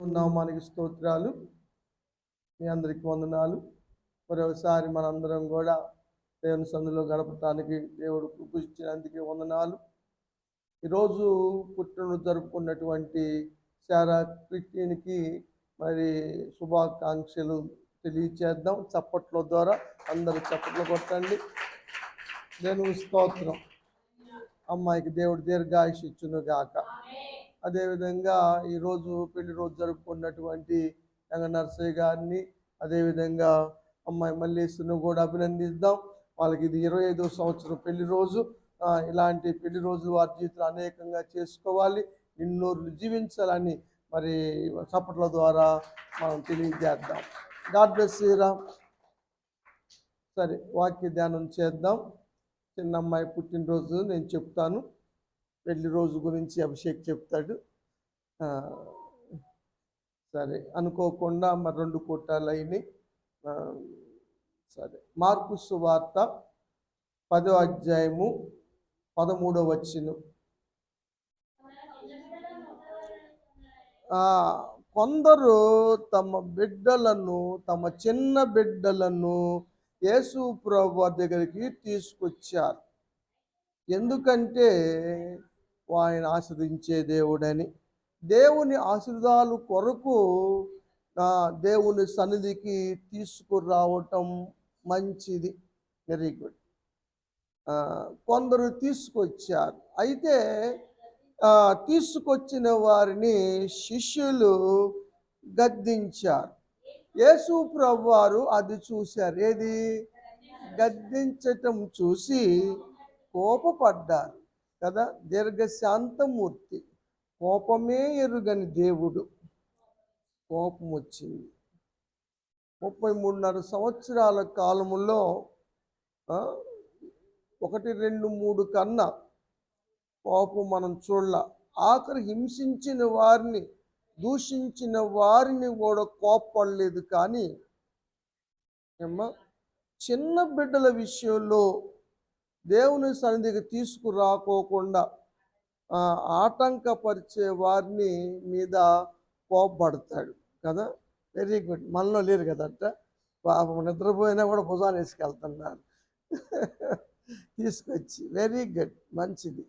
నామానికి స్తోత్రాలు. మీ అందరికి వందనాలు. మరొకసారి మనందరం కూడా దేవుని సందులో గడపటానికి దేవుడు కృపించినందుకే వందనాలు. ఈరోజు పుట్టినరోజు జరుపుకున్నటువంటి శారా క్రిస్టియన్కి మరి శుభాకాంక్షలు తెలియచేద్దాం. చప్పట్ల ద్వారా అందరూ చప్పట్లు కొట్టండి. నేను స్తోత్రం. అమ్మాయికి దేవుడు దీర్ఘాయుష్ ఇచ్చును గాక అదేవిధంగా ఈరోజు పెళ్ళి రోజు జరుపుకున్నటువంటి రంగ నర్సయ్య గారిని అదేవిధంగా అమ్మాయి మల్లేశ్వరిని కూడా అభినందిద్దాం. వాళ్ళకి ఇది ఇరవై ఐదో సంవత్సరం పెళ్ళి రోజు. ఇలాంటి పెళ్ళి రోజులు వారి జీవితంలో అనేకంగా చేసుకోవాలి. నిన్నూరులు జీవించాలని మరి చప్పట్ల ద్వారా మనం తెలియజేద్దాం. గాడ్ బ్లెస్ శ్రీరామ్ సరే వాక్య ధ్యానం చేద్దాం. చిన్న అమ్మాయి పుట్టినరోజు నేను చెప్తాను. పెళ్ళి రోజు గురించి అభిషేక్ చెప్తాడు. సరే అనుకోకుండా మరి రెండు కూటాలు అయినాయి. సరే మార్పు సువార్త పదో అధ్యాయము పదమూడవ వచ్చిన. కొందరు తమ బిడ్డలను తమ చిన్న బిడ్డలను యేసు ప్రభు దగ్గరికి తీసుకొచ్చారు. ఎందుకంటే ఆయన ఆశ్రదించే దేవుడని. దేవుని ఆశీర్వాదాలు కొరకు దేవుని సన్నిధికి తీసుకురావటం మంచిది. వెరీ గుడ్ కొందరు తీసుకొచ్చారు. అయితే తీసుకొచ్చిన వారిని శిష్యులు గద్దించారు. యేసు ప్రభువారు అది చూశారు. ఏది? గద్దించటం చూసి కోపపడ్డారు. కదా? దీర్ఘశాంతమూర్తి. కోపమే ఎరుగని దేవుడు. కోపం వచ్చింది. ముప్పై మూడున్నర సంవత్సరాల కాలములో ఒకటి రెండు మూడు కన్నా కోపం మనం చూడాల. ఆఖరి హింసించిన వారిని దూషించిన వారిని కూడా కోపడలేదు కానీ చిన్న బిడ్డల విషయంలో దేవుని సన్నిధికి తీసుకురాకోకుండా ఆటంకపరిచే వారిని మీద కోపడతాడు కదా? వెరీ గుడ్ మనలో లేరు కదట పాపం నిద్రపోయినా కూడా భుజాన్ని వేసుకెళ్తున్నారు. తీసుకొచ్చి. వెరీ గుడ్ మంచిది.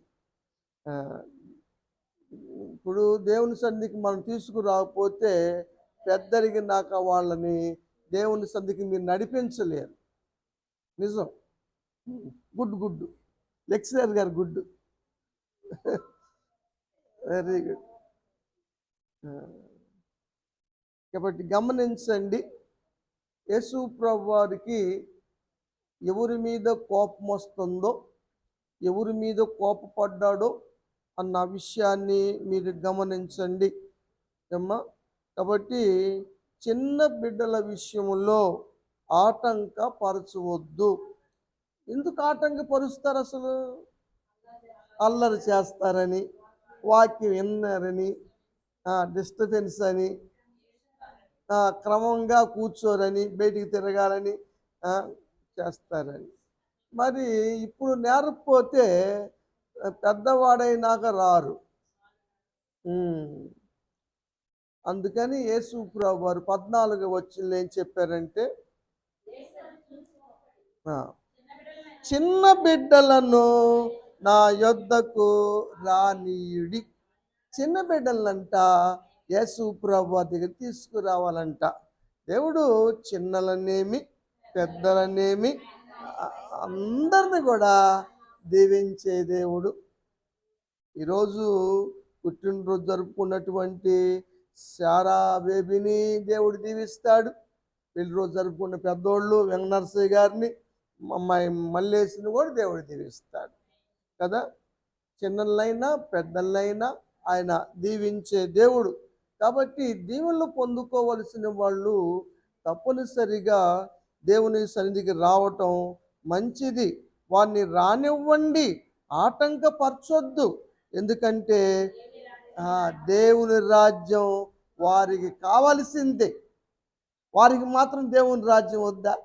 ఇప్పుడు దేవుని సన్నిధికి మనం తీసుకురాకపోతే పెద్దరిగినాక వాళ్ళని దేవుని సన్నిధికి మీరు నడిపించలేరు. నిజం. Good good. లెక్చరర్ గారు గుడ్. వెరీ గుడ్ కాబట్టి గమనించండి యేసు ప్రభు వారికి ఎవరి మీద కోపం వస్తుందో ఎవరి మీద కోపపడ్డాడో అన్న విషయాన్ని మీరు గమనించండి. అమ్మా కాబట్టి చిన్న బిడ్డల విషయంలో ఆటంకపరచవద్దు. ఎందుకు ఆటంకపరుస్తారు అసలు? అల్లరి చేస్తారని వాక్యం విన్నారని డిస్టర్బెన్స్ అని క్రమంగా కూర్చోరని బయటికి తిరగాలని చేస్తారని. మరి ఇప్పుడు నేరపోతే పెద్దవాడైనాక రారు. అందుకని యేసుప్రావు వారు పద్నాలుగు వచ్చిందేం ఏం చెప్పారంటే చిన్న బిడ్డలను నా యొద్దకు రానీయుడి. చిన్న బిడ్డలంట యేసు ప్రభు దగ్గర తీసుకురావాలంట. దేవుడు చిన్నలనేమి పెద్దలనేమి అందరిని కూడా దీవించే దేవుడు. ఈరోజు పుట్టినరోజు జరుపుకున్నటువంటి శారా బేబీని దేవుడు దీవిస్తాడు. పెళ్ళి రోజు జరుపుకున్న పెద్దోళ్ళు వెంకటనరసయ్య గారిని అమ్మాయి మల్లేసిని కూడా దేవుడు దీవిస్తాడు. కదా? చిన్నలైనా పెద్దలైనా ఆయన దీవించే దేవుడు. కాబట్టి దీవెనలు పొందుకోవలసిన వాళ్ళు తప్పనిసరిగా దేవుని సన్నిధికి రావటం మంచిది. వారిని రానివ్వండి ఆటంకపరచొద్దు. ఎందుకంటే దేవుని రాజ్యం వారికి కావలసిందే. వారికి మాత్రం దేవుని రాజ్యం వద్దా?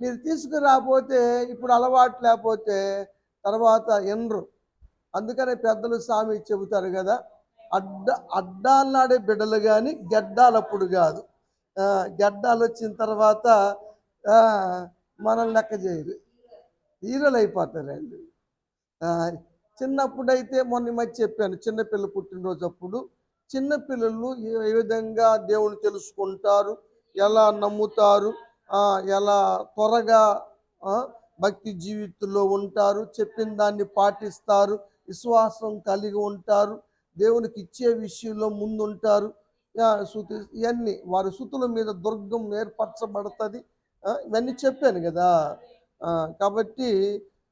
మీరు తీసుకురాకపోతే ఇప్పుడు అలవాటు లేకపోతే తర్వాత ఎనరు. అందుకనే పెద్దలు స్వామి చెబుతారు కదా అడ్డ అడ్డాలనాడే బిడ్డలు కానీ గెడ్డాలప్పుడు కాదు. గడ్డాలు గెడ్డాలు వచ్చిన తర్వాత మనం మనల్ని లెక్క చేయరు. హీరోలు అయిపోతారండి చిన్నప్పుడైతే మొన్న మధ్య చెప్పాను చిన్నపిల్ల పుట్టినరోజు అప్పుడు చిన్నపిల్లలు ఏ విధంగా దేవుని తెలుసుకుంటారు ఎలా నమ్ముతారు ఎలా త్వరగా భక్తి జీవితంలో ఉంటారు చెప్పిన దాన్ని పాటిస్తారు విశ్వాసం కలిగి ఉంటారు దేవునికి ఇచ్చే విషయంలో ముందుంటారు. శృతి ఇవన్నీ వారి శృతుల మీద దుర్గం ఏర్పరచబడుతుంది. ఇవన్నీ చెప్పాను కదా. కాబట్టి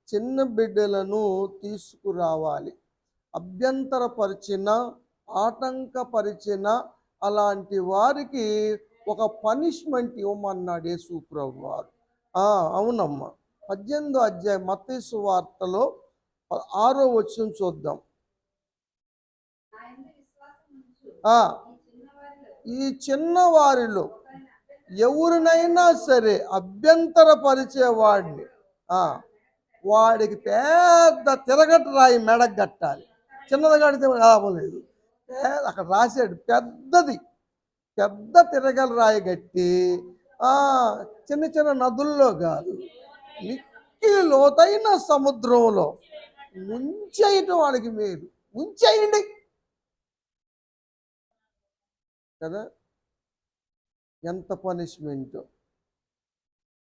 చిన్న బిడ్డలను తీసుకురావాలి. అభ్యంతరపరిచిన ఆటంకపరిచిన అలాంటి వారికి ఒక పనిష్మెంట్ ఇవ్వమన్నాడు యేసు ప్రభు వారు అవునమ్మా. పద్దెనిమిదో అధ్యాయ మతేసు వార్తలో ఆరో వచ్చిన చూద్దాం. ఈ చిన్నవారిలో ఎవరినైనా సరే అభ్యంతరపరిచేవాడిని. ఆ, వాడికి పెద్ద తిరగట రాయి మెడగట్టాలి. కట్టాలి చిన్నది కడితే లాభం లేదు. అక్కడ రాశాడు పెద్దది. పెద్ద తిరగల రాయి చిన్న చిన్న నదుల్లో కాదు. మిక్కి లోతైన సముద్రంలో ముంచేయటం వాడికి మేలు. ముంచేయండి. కదా? ఎంత పనిష్మెంట్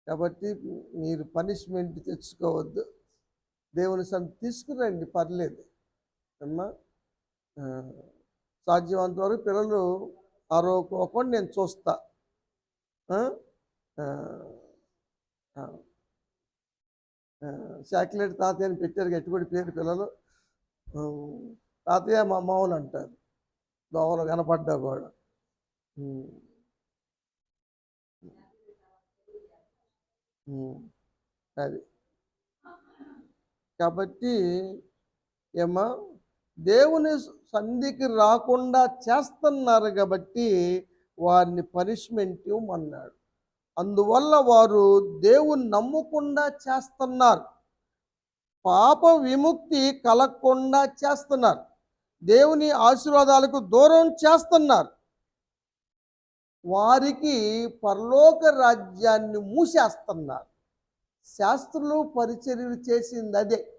కాబట్టి మీరు పనిష్మెంట్ తెచ్చుకోవద్దు. దేవుని సన్ తీసుకురండి పర్లేదు. అమ్మా ఆ, సాధ్యమంత వరకు పిల్లలు అరవకోకుండా నేను చూస్తా. ఆ? చాక్లెట్ తాతయ్య అని పెట్టారు గట్టిపడి పేరు పిల్లలు. తాతయ్య మా మామూలు అంటారు. దోవలు కనపడ్డా కూడా. అది. కాబట్టి ఏమ్మా దేవుని సంధికి రాకుండా చేస్తున్నారు కాబట్టి వారిని పనిష్మెంట్ ఇవ్వమన్నాడు. అందువల్ల వారు దేవుని నమ్మకుండా చేస్తున్నారు. పాప విముక్తి కలగకుండా చేస్తున్నారు. దేవుని ఆశీర్వాదాలకు దూరం చేస్తున్నారు. వారికి పరలోక రాజ్యాన్ని మూసేస్తున్నారు. శాస్త్రులు పరిచర్యలు చేసింది అదే.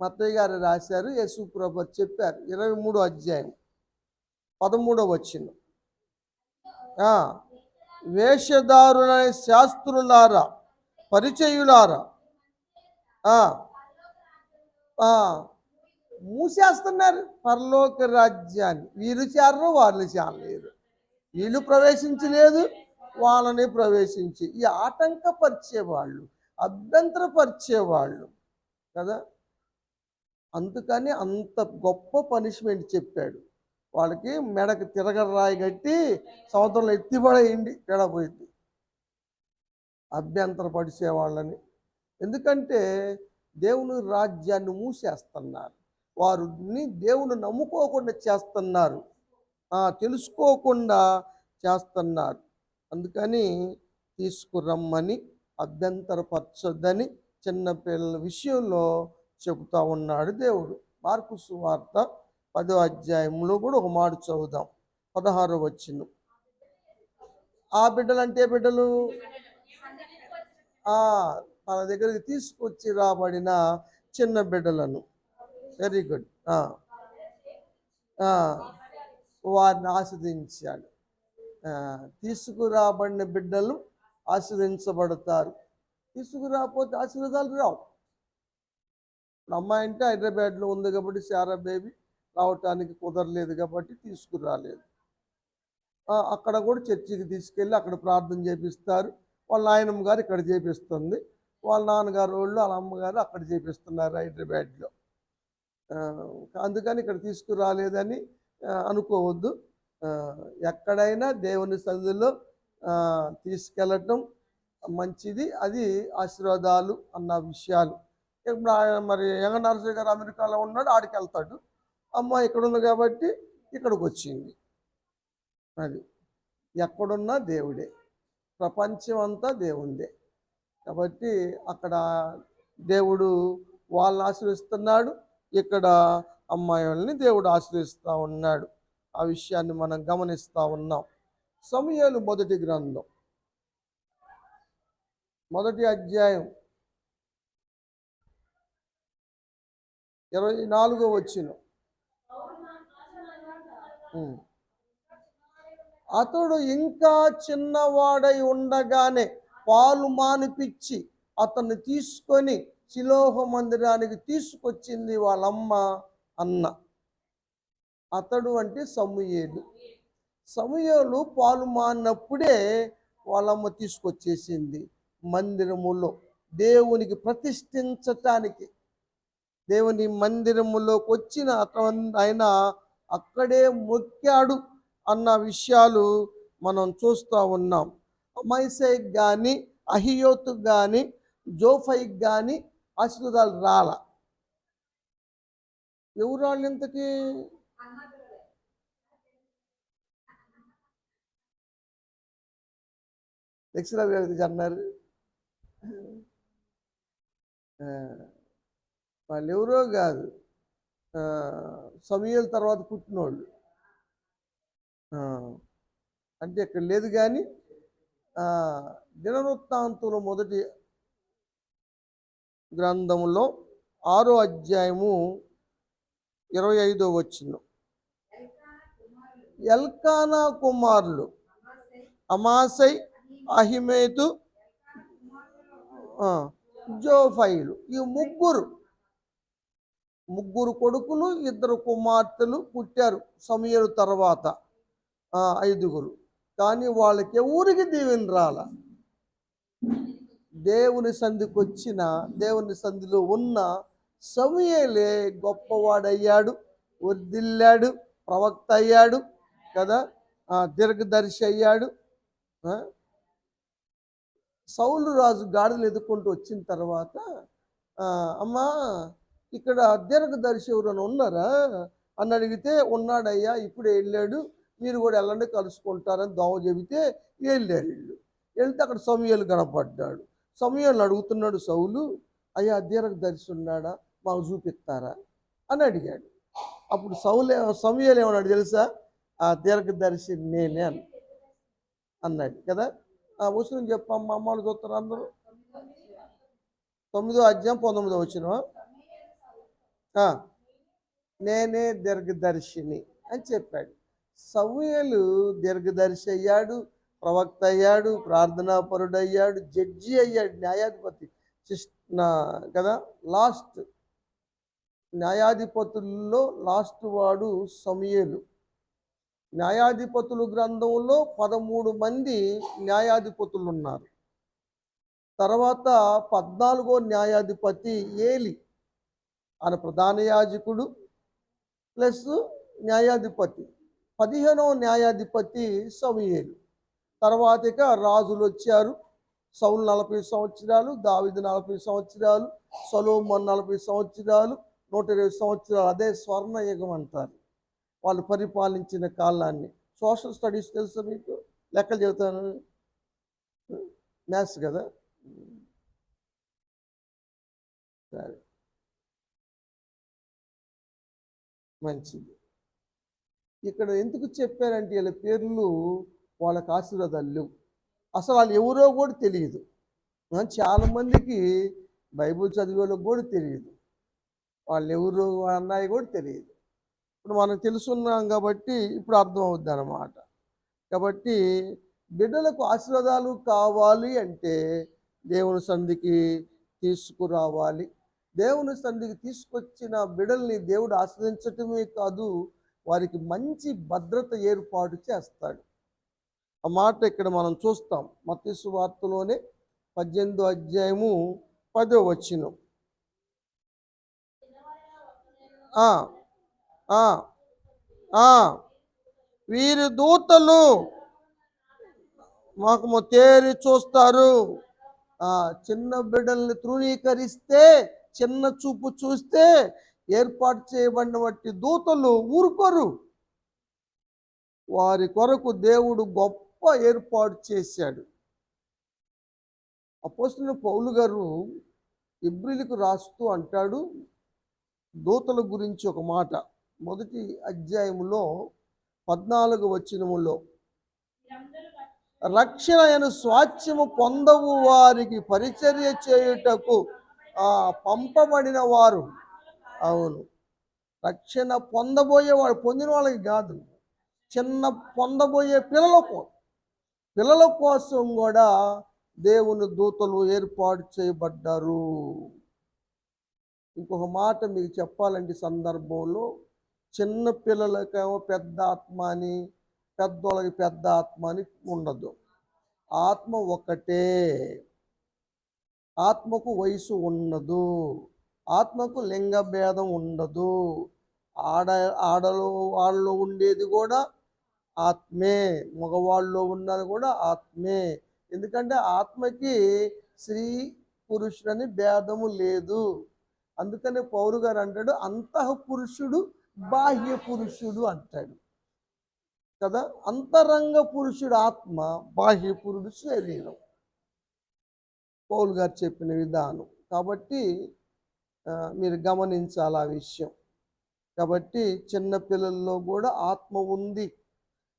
మత్తయ్య గారు రాశారు యేసు ప్రభు చెప్పారు. ఇరవై మూడో అధ్యాయం పదమూడో వచ్చిన వేషధారులనే శాస్త్రులారా పరిచయులారా మూసేస్తున్నారు పరలోక రాజ్యాన్ని. వీళ్ళు చేరరు వాళ్ళు చేరలేరు. వీళ్ళు ప్రవేశించలేదు వాళ్ళని ప్రవేశించి. ఈ ఆటంకపరిచేవాళ్ళు అభ్యంతరపరిచేవాళ్ళు కదా? అందుకని అంత గొప్ప పనిష్మెంట్ చెప్పాడు. వాళ్ళకి మెడకు తిరగరాయి కట్టి సముద్రంలో ఎత్తిపడేయండి పోయింది. అభ్యంతరపడిచే వాళ్ళని. ఎందుకంటే దేవుని రాజ్యాన్ని మూసేస్తున్నారు. వారిని దేవుని నమ్ముకోకుండా చేస్తున్నారు. తెలుసుకోకుండా చేస్తున్నారు. అందుకని తీసుకురమ్మని అభ్యంతరపరచొద్దని చిన్నపిల్లల విషయంలో చెబుతా ఉన్నాడు దేవుడు. మార్కు సువార్త పదో అధ్యాయంలో కూడా ఒక మాట చదువుదాం. పదహారో వచ్చిన. ఆ బిడ్డలు అంటే బిడ్డలు? తన దగ్గరికి తీసుకొచ్చి రాబడిన చిన్న బిడ్డలను. వెరీ గుడ్ వారిని ఆస్వాదించాడు తీసుకురాబడిన బిడ్డలు ఆశీర్వదించబడతారు తీసుకురాకపోతే ఆశీర్వాదాలు రావు. ఇప్పుడు అమ్మాయి అంటే హైదరాబాద్లో ఉంది కాబట్టి శారా బేబీ రావటానికి కుదరలేదు కాబట్టి తీసుకురాలేదు. అక్కడ కూడా చర్చికి తీసుకెళ్ళి అక్కడ ప్రార్థన చేపిస్తారు. వాళ్ళ నాయనమ్మ గారు ఇక్కడ చేపిస్తుంది. వాళ్ళ నాన్నగారు వాళ్ళు వాళ్ళ అమ్మగారు అక్కడ చేపిస్తున్నారు హైదరాబాద్లో. అందుకని ఇక్కడ తీసుకురాలేదని అనుకోవద్దు. ఎక్కడైనా దేవుని సన్నిధిలో తీసుకెళ్ళటం మంచిది. అది ఆశీర్వాదాలు అన్న విషయాలు. ఇప్పుడు ఆయన మరి యంగ నరసయ్య గారు అమెరికాలో ఉన్నాడు ఆడికి వెళ్తాడు. అమ్మ ఇక్కడ ఉంది కాబట్టి ఇక్కడికి వచ్చింది. అది ఎక్కడున్నా దేవుడే. ప్రపంచం అంతా దేవుందే. కాబట్టి అక్కడ దేవుడు వాళ్ళని ఆశ్రయిస్తున్నాడు ఇక్కడ అమ్మాయిల్ని దేవుడు ఆశ్రయిస్తూ ఉన్నాడు. ఆ విషయాన్ని మనం గమనిస్తూ ఉన్నాం. సమయాలు మొదటి గ్రంథం. మొదటి అధ్యాయం. ఇరవై నాలుగో వచ్చిన. అతడు ఇంకా చిన్నవాడై ఉండగానే పాలు మానిపించి అతన్ని తీసుకొని శిలోహ మందిరానికి తీసుకొచ్చింది వాళ్ళమ్మ అన్న. అతడు అంటే సమూయేలు. సమూయేలు పాలు మానప్పుడే వాళ్ళమ్మ తీసుకొచ్చేసింది మందిరములో దేవునికి ప్రతిష్ఠించటానికి. దేవుని మందిరములోకి వచ్చిన ఆయన అక్కడే మొక్కాడు అన్న విషయాలు మనం చూస్తూ ఉన్నాం. మైసైకి కానీ అహియోతుకు కానీ జోఫైకి కానీ ఆశీర్వాదాలు రాల. ఎవరు వాళ్ళు ఇంతకీ? లెక్చరర్ గారు అన్నారు. వాళ్ళు ఎవరో కాదు సమయాల తర్వాత పుట్టినోళ్ళు. అంటే ఇక్కడ లేదు కానీ దినవృత్తాంతుల మొదటి గ్రంథంలో ఆరో అధ్యాయము ఇరవై ఐదో వచ్చిన ఎల్కానా కుమారులు అమాసై అహిమేతు జోఫైలు ఈ ముగ్గురు ముగ్గురు కొడుకులు ఇద్దరు కుమార్తెలు పుట్టారు సమయలు తర్వాత. ఐదుగురు. కానీ వాళ్ళకి ఎవరికి దీవెన రాల? దేవుని సంధికి వచ్చిన దేవుని సంధిలో ఉన్న సమయలే గొప్పవాడయ్యాడు వర్దిల్లాడు ప్రవక్త అయ్యాడు కదా? దీర్ఘదర్శి అయ్యాడు. సౌలు రాజు గాడిదలు ఎదుర్కొంటూ వచ్చిన తర్వాత అమ్మా ఇక్కడ దీర్ఘదర్శి ఎవరైనా ఉన్నారా? అని అడిగితే ఉన్నాడయ్యా ఇప్పుడే వెళ్ళాడు. మీరు కూడా వెళ్ళండి కలుసుకుంటారని దోమ చెబితే వెళ్ళారు వీళ్ళు. వెళ్తే అక్కడ సమయాలు కనపడ్డాడు. సమయాలు అడుగుతున్నాడు సౌలు అయ్యా దీర్ఘదర్శి ఉన్నాడా? మాకు చూపిస్తారా? అని అడిగాడు. అప్పుడు సౌలు సమయాలు ఏమన్నాడు తెలుసా? ఆ దీర్ఘదర్శి నేనే అని అన్నాడు కదా? ఆ వచ్చిన చెప్పమ్మ అమ్మాలు చూస్తారు అందరూ. తొమ్మిదో అధ్యాయం పంతొమ్మిదో వచ్చిన నేనే దీర్ఘదర్శిని అని చెప్పాడు. సమూయేలు దీర్ఘదర్శి అయ్యాడు ప్రవక్త అయ్యాడు ప్రార్థనాపరుడు అయ్యాడు జడ్జి అయ్యాడు న్యాయాధిపతి నా కదా లాస్ట్ న్యాయాధిపతుల్లో లాస్ట్ వాడు సమయలు. న్యాయాధిపతులు గ్రంథంలో పదమూడు మంది న్యాయాధిపతులు ఉన్నారు తర్వాత పద్నాలుగో న్యాయాధిపతి ఏలి. ఆయన ప్రధాన యాజకుడు ప్లస్ న్యాయాధిపతి. పదిహేనవ న్యాయాధిపతి సమయేలు. తర్వాత ఇక రాజులు వచ్చారు. సౌలు నలభై సంవత్సరాలు దావిదు నలభై సంవత్సరాలు సలోమన్ నలభై సంవత్సరాలు నూట ఇరవై సంవత్సరాలు అదే స్వర్ణయుగం అంటారు. వాళ్ళు పరిపాలించిన కాలాన్ని. సోషల్ స్టడీస్ తెలుసా మీకు? లెక్కలు చెబుతాను. మ్యాథ్స్ కదా సరే మంచిది. ఇక్కడ ఎందుకు చెప్పారంటే వీళ్ళ పేర్లు వాళ్ళకి ఆశీర్వాదాలు లేవు. అసలు వాళ్ళు ఎవరో కూడా తెలియదు. చాలామందికి చాలా మందికి బైబిల్ చదివే వాళ్ళకి కూడా తెలియదు. వాళ్ళు ఎవరు అన్నాయి కూడా తెలియదు. ఇప్పుడు మనం తెలుసున్నాం కాబట్టి ఇప్పుడు అర్థం అవుద్ది అన్నమాట. కాబట్టి బిడ్డలకు ఆశీర్వాదాలు కావాలి అంటే దేవుని సంధికి తీసుకురావాలి. దేవుని సంధికి తీసుకొచ్చిన బిడల్ని దేవుడు ఆశ్రయించటమే కాదు వారికి మంచి భద్రత ఏర్పాటు చేస్తాడు. ఆ మాట ఇక్కడ మనం చూస్తాం. మత్స్సు వార్తలోనే పద్దెనిమిదో అధ్యాయము పదో వచ్చినం వీరి దూతలు మాకు తేరి చూస్తారు. చిన్న బిడ్డల్ని తృణీకరిస్తే చిన్న చూపు చూస్తే ఏర్పాటు చేయబడిన వంటి దూతలు ఊరుకోరు. వారి కొరకు దేవుడు గొప్ప ఏర్పాటు చేశాడు. అపోస్తున్న పౌలు గారు ఇబ్రిలకు రాస్తూ అంటాడు దూతల గురించి ఒక మాట. మొదటి అధ్యాయములో పద్నాలుగు వచనములో రక్షణ అయిన స్వాస్థ్యము పొందవు వారికి పరిచర్య చేయుటకు పంపబడిన వారు. అవును. రక్షణ పొందబోయేవాడు పొందిన వాళ్ళకి కాదు. చిన్న పొందబోయే పిల్లలకు పిల్లల కోసం కూడా దేవుని దూతలు ఏర్పాటు చేయబడ్డారు. ఇంకొక మాట మీకు చెప్పాలంటే సందర్భంలో. చిన్న పిల్లలకేమో పెద్ద ఆత్మ అని పెద్దోళ్ళకి పెద్ద ఆత్మ అని ఉండదు. ఆత్మ ఒకటే ఆత్మకు వయసు ఉండదు. ఆత్మకు లింగ భేదం ఉండదు. ఆడ ఆడలో వాళ్ళలో ఉండేది కూడా ఆత్మే. మగవాళ్ళలో ఉన్నది కూడా ఆత్మే. ఎందుకంటే ఆత్మకి స్త్రీ పురుషుడని భేదము లేదు. అందుకనే పౌరు గారు అంటాడు అంతః పురుషుడు బాహ్య పురుషుడు అంటాడు. కదా? అంతరంగ పురుషుడు ఆత్మ బాహ్య పురుడు శరీరం. పౌల్ గారు చెప్పిన విధానం. కాబట్టి మీరు గమనించాలి ఆ విషయం. కాబట్టి చిన్న పిల్లల్లో కూడా ఆత్మ ఉంది.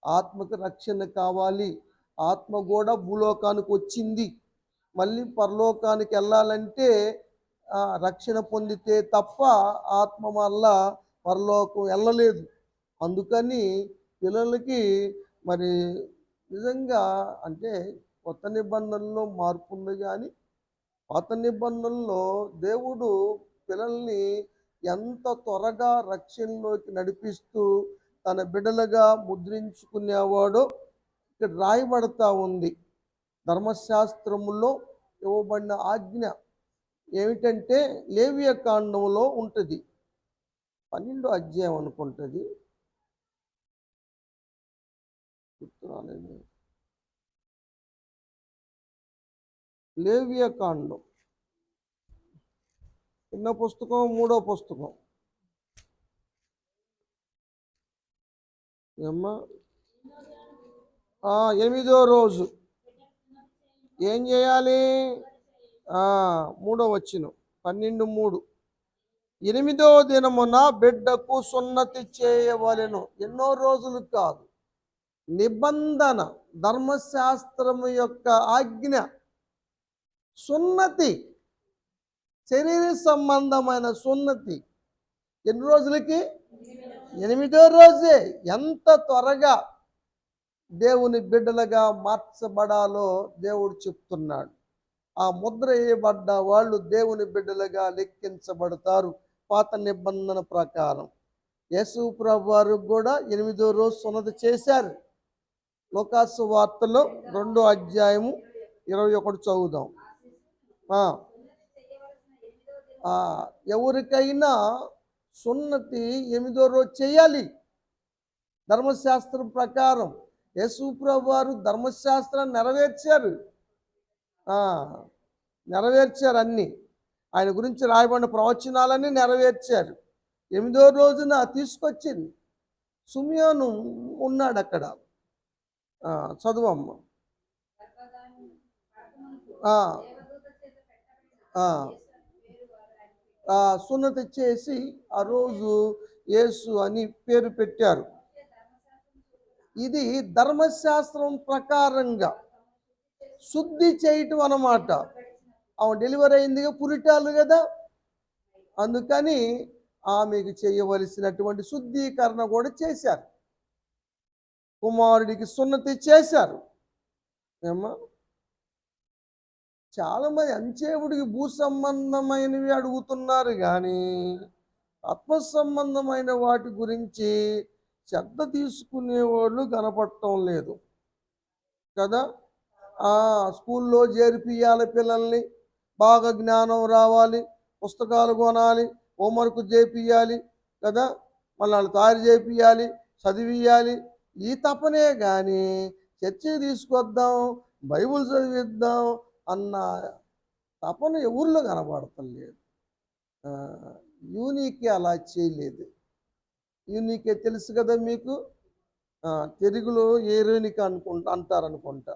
ఆత్మకు రక్షణ కావాలి. ఆత్మ కూడా భూలోకానికి వచ్చింది. మళ్ళీ పరలోకానికి వెళ్ళాలంటే రక్షణ పొందితే తప్ప ఆత్మ వల్ల పరలోకం వెళ్ళలేదు. అందుకని పిల్లలకి మరి నిజంగా అంటే కొత్త నిబంధనలో మార్పు ఉంది కానీ పాత నిబంధనలో దేవుడు పిల్లల్ని ఎంత త్వరగా రక్షణలోకి నడిపిస్తూ తన బిడలుగా ముద్రించుకునేవాడో ఇక్కడ రాయబడతా ఉంది. ధర్మశాస్త్రములో ఇవ్వబడిన ఆజ్ఞ ఏమిటంటే లేవియ కాండంలో ఉంటుంది. పన్నెండో అధ్యాయం అనుకుంటుంది. లేవియ కాండం. చిన్న పుస్తకం మూడో పుస్తకం. ఏమ్మా? ఎనిమిదో రోజు. ఏం చేయాలి? మూడో వచ్చిన పన్నెండు మూడు. ఎనిమిదో దినమున బిడ్డకు సున్నతి చేయవలెను. ఎన్నో రోజులు కాదు. నిబంధన ధర్మశాస్త్రము యొక్క ఆజ్ఞ. సున్నతి శరీర సంబంధమైన సున్నతి. ఎన్ని రోజులకి? ఎనిమిదో రోజే. ఎంత త్వరగా దేవుని బిడ్డలుగా మార్చబడాలో దేవుడు చెప్తున్నాడు. ఆ ముద్ర వేయబడ్డ వాళ్ళు దేవుని బిడ్డలుగా లెక్కించబడతారు. పాత నిబంధన ప్రకారం. యేసు ప్రభు వారు కూడా ఎనిమిదో రోజు సున్నతి చేశారు. లోకాసు వార్తలో రెండో అధ్యాయము ఇరవై ఒకటి చదువుదాం. ఎవరికైనా సున్నతి ఎనిమిదో రోజు చేయాలి. ధర్మశాస్త్రం ప్రకారం యేసుప్రభు వారు ధర్మశాస్త్రాన్ని నెరవేర్చారు. నెరవేర్చారు అన్ని. ఆయన గురించి రాయబడిన ప్రవచనాలన్నీ నెరవేర్చారు. ఎనిమిదో రోజున తీసుకొచ్చింది. సుమియోను ఉన్నాడు అక్కడ. చదువమ్మ. ఆ, ఆ. ఆ సున్నతి చేసి ఆ రోజు యేసు అని పేరు పెట్టారు. ఇది ధర్మశాస్త్రం ప్రకారంగా శుద్ధి చేయటం అన్నమాట. ఆమె డెలివరీ అయిందిగా పురిటాలు కదా. అందుకని ఆమెకు చేయవలసినటువంటి శుద్ధీకరణ కూడా చేశారు. కుమారుడికి సున్నతి చేశారు. ఏమ్మా? చాలామంది అంచేవుడికి భూ సంబంధమైనవి అడుగుతున్నారు కానీ ఆత్మ సంబంధమైన వాటి గురించి శ్రద్ధ తీసుకునేవాళ్ళు కనపడటం లేదు. కదా? ఆ స్కూల్లో చేర్పియాలి పిల్లల్ని బాగా జ్ఞానం రావాలి పుస్తకాలు కొనాలి హోంవర్క్ చేపియాలి కదా? మళ్ళీ వాళ్ళు తయారు చేపియాలి చదివియాలి ఈ తపనే కానీ చర్చ తీసుకొద్దాం బైబుల్ చదివిద్దాం అన్న తపన ఎవరిలో కనబడతలేదు. యూనికే అలా చేయలేదు. యూనికే తెలుసు కదా మీకు? తెలుగులో ఏరోనిక అనుకుంటా అంటారనుకుంటా.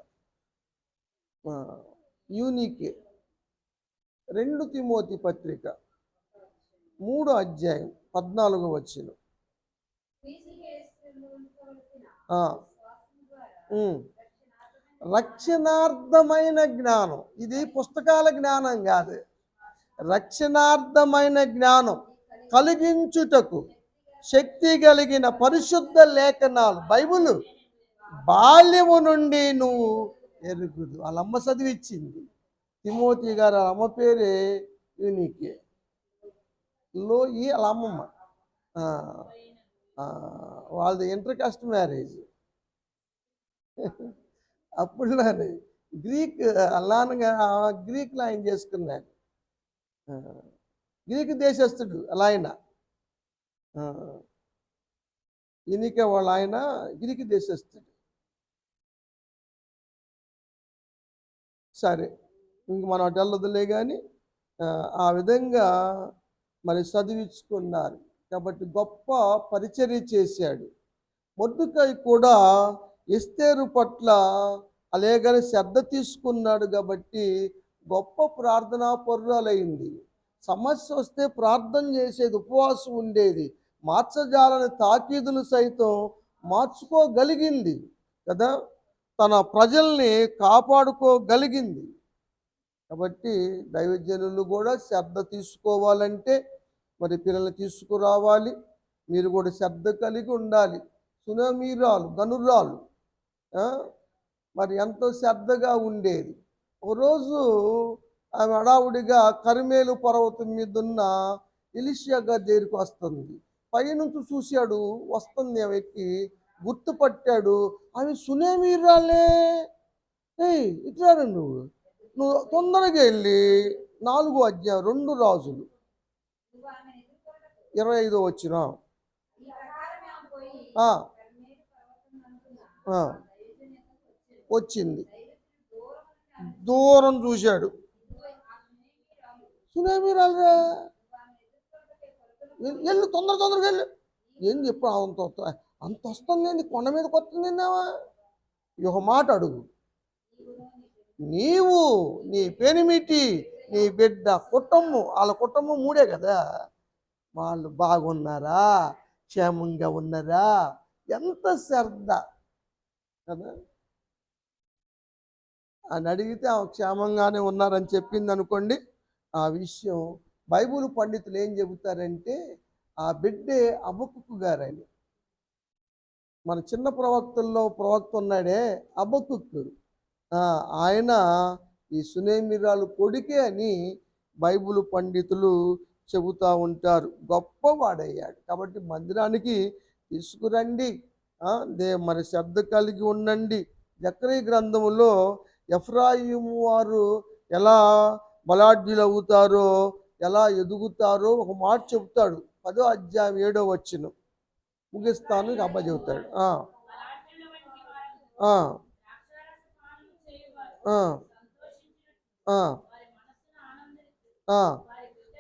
యూనికే. రెండు తిమోతి పత్రిక. మూడో అధ్యాయం పద్నాలుగో వచ్చిన రక్షణార్థమైన జ్ఞానం. ఇది పుస్తకాల జ్ఞానం కాదు. రక్షణార్థమైన జ్ఞానం కలిగించుటకు శక్తి కలిగిన పరిశుద్ధ లేఖనాలు బైబిల్ బాల్యము నుండి నువ్వు ఎరుగుదు. వాళ్ళ అమ్మ చదివిచ్చింది. తిమోతి గారు అమ్మ పేరే యూనికే. లో ఈ వాళ్ళ అమ్మమ్మ. వాళ్ళది ఇంటర్ కాస్ట్ మ్యారేజ్. అప్పుడులోనే గ్రీక్ అలానగా గ్రీక్లో ఆయన చేసుకున్నాడు? గ్రీకు గ్రీక్ దేశస్థుడు అలా ఆయన ఆ, ఈయనకే వాళ్ళ ఆయన గ్రీక్ దేశస్థుడు. సరే ఇంక మనం అటు వెళ్ళదులే కానీ ఆ, ఆ విధంగా మరి చదివించుకున్నారు. కాబట్టి గొప్ప పరిచర్య చేశాడు. మొద్దుకాయ కూడా ఎస్తేరు పట్ల అలాగని శ్రద్ధ తీసుకున్నాడు కాబట్టి గొప్ప ప్రార్థనా పరురాలైంది. సమస్య వస్తే ప్రార్థన చేసేది ఉపవాసం ఉండేది. మార్చజాలని తాకీదులు సైతం మార్చుకోగలిగింది కదా? తన ప్రజల్ని కాపాడుకోగలిగింది. కాబట్టి దైవజనులు కూడా శ్రద్ధ తీసుకోవాలంటే మరి పిల్లల్ని తీసుకురావాలి. మీరు కూడా శ్రద్ధ కలిగి ఉండాలి. సునమీరాలు గనురాలు మరి ఎంతో శ్రద్ధగా ఉండేది. ఒక రోజు ఆమె హడావుడిగా కరిమేలు పర్వతం మీద ఉన్న ఎలిషియా గారి దగ్గరికి వస్తుంది. పైనుంచి చూశాడు వస్తుంది ఆమె ఎక్కి గుర్తుపట్టాడు ఆమె సునేమీరాలే ఏయ్ ఇట్లా నువ్వు. నువ్వు తొందరగా వెళ్ళి నాలుగో అధ్యాయం రెండు రాజులు. ఇరవై ఐదో వచ్చిన. ఆ, ఆ, వచ్చింది. దూరం చూశాడు. సునామీ రాలరా? వెళ్ళు తొందర తొందరగా వెళ్ళు. ఏంది ఎప్పుడు అంత అంత వస్తుంది కొండ మీద కొత్తుంది ఈ ఒక మాట అడుగు. నీవు నీ పెనిమిటి నీ బిడ్డ కుటుంబం వాళ్ళ కుటుంబం మూడే కదా. వాళ్ళు బాగున్నారా? క్షేమంగా ఉన్నారా? ఎంత శ్రద్ధ. కదా? అని అడిగితే ఆమె క్షేమంగానే ఉన్నారని చెప్పింది అనుకోండి ఆ విషయం బైబుల్ పండితులు ఏం చెబుతారంటే ఆ బిడ్డే అబకుకు గారని. మన చిన్న ప్రవక్తల్లో ప్రవక్త ఉన్నాడే అబకుక్కు ఆయన ఈ సునేమిరాలు కొడుకే అని బైబిల్ పండితులు చెబుతూ ఉంటారు. గొప్పవాడయ్యాడు. కాబట్టి మందిరానికి తీసుకురండి. దే మరి శ్రద్ధ కలిగి ఉండండి. జక్రీ గ్రంథములో ఎఫ్రాయిము వారు ఎలా బలాఢ్యులు అవుతారో ఎలా ఎదుగుతారో ఒక మాట చెబుతాడు. పదో అధ్యాయం ఏడో వచ్చిన ముగిస్తాను అబ్బ అబ్బా చెబుతాడు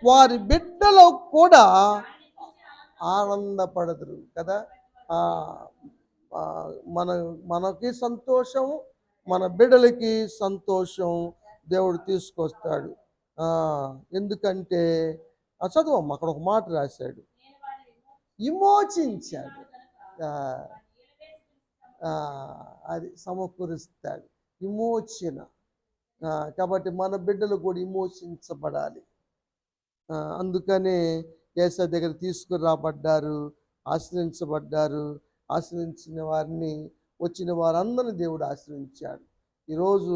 వారి బిడ్డలో కూడా ఆనందపడదురు కదా. మన మనకి సంతోషం మన బిడ్డలకి సంతోషం దేవుడు తీసుకొస్తాడు. ఎందుకంటే ఆ, చదువమ్మ అక్కడ ఒక మాట రాశాడు. విమోచించాడు. అది సమకూరుస్తాడు. విమోచన. కాబట్టి మన బిడ్డలు కూడా విమోచించబడాలి. అందుకనే ఏసా దగ్గర తీసుకురాబడ్డారు ఆశ్రయించబడ్డారు. ఆశ్రయించిన వారిని వచ్చిన వారందరిని దేవుడు ఆశ్రయించాడు ఈరోజు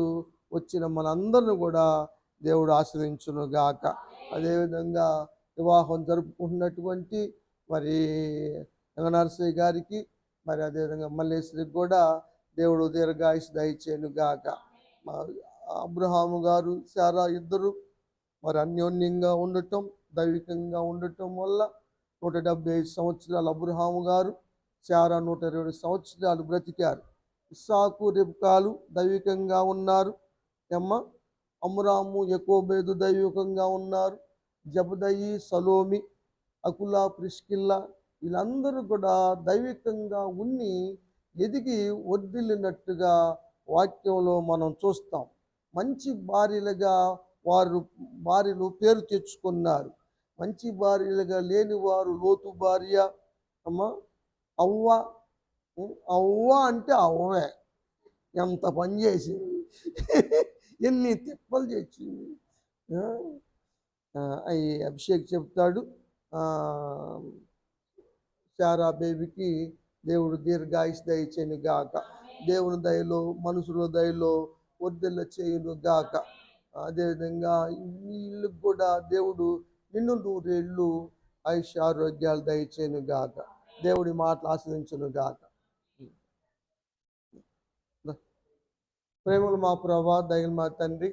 వచ్చిన మనందరిని కూడా దేవుడు ఆశ్రయించును గాక. అదేవిధంగా వివాహం జరుపుకుంటున్నటువంటి మరి రంగనరసయ్య గారికి మరి అదేవిధంగా మల్లేశ్వరికి కూడా దేవుడు దీర్ఘాయుష్ దయచేయను గాక. అబ్రహాము గారు సారా ఇద్దరు మరి అన్యోన్యంగా ఉండటం దైవికంగా ఉండటం వల్ల నూట డెబ్బై ఐదు సంవత్సరాలు అబ్రహాము గారు చారా నూట ఇరవై సంవత్సరాలు బ్రతికారు. ఇస్సాకు రిబ్కాలు దైవికంగా ఉన్నారు. ఎమ్మ అమ్రాము ఎకోబేదు దైవికంగా ఉన్నారు. జబదయి సలోమి అకులా ప్రిష్కిల్లా వీళ్ళందరూ కూడా దైవికంగా ఉన్ని ఎదిగి వద్దిల్లినట్టుగా వాక్యంలో మనం చూస్తాం. మంచి భార్యలుగా వారు భార్యలు పేరు తెచ్చుకున్నారు. మంచి భార్యలుగా లేని వారు లోతు భార్య. అమ్మ అవ్వ అవ్వ అంటే అవ్వే ఎంత పని చేసింది. ఎన్ని తిప్పలు చేసింది. అవి అయి అభిషేక్ చెప్తాడు శారా బేబీకి దేవుడు దీర్ఘాయుష్ దయచేను గాక. దేవుని దయలో మనుషుల దయలో వర్ధిల్ల చేయును గాక. అదేవిధంగా వీళ్ళకి కూడా దేవుడు నిన్ను నూరేళ్ళు ఆయుష్ ఆరోగ్యాలు దయచేను గాక. దేవుడి మాటలు ఆశ్రయించును గాక ప్రేమలు మా ప్రభా దయలు మా తండ్రి.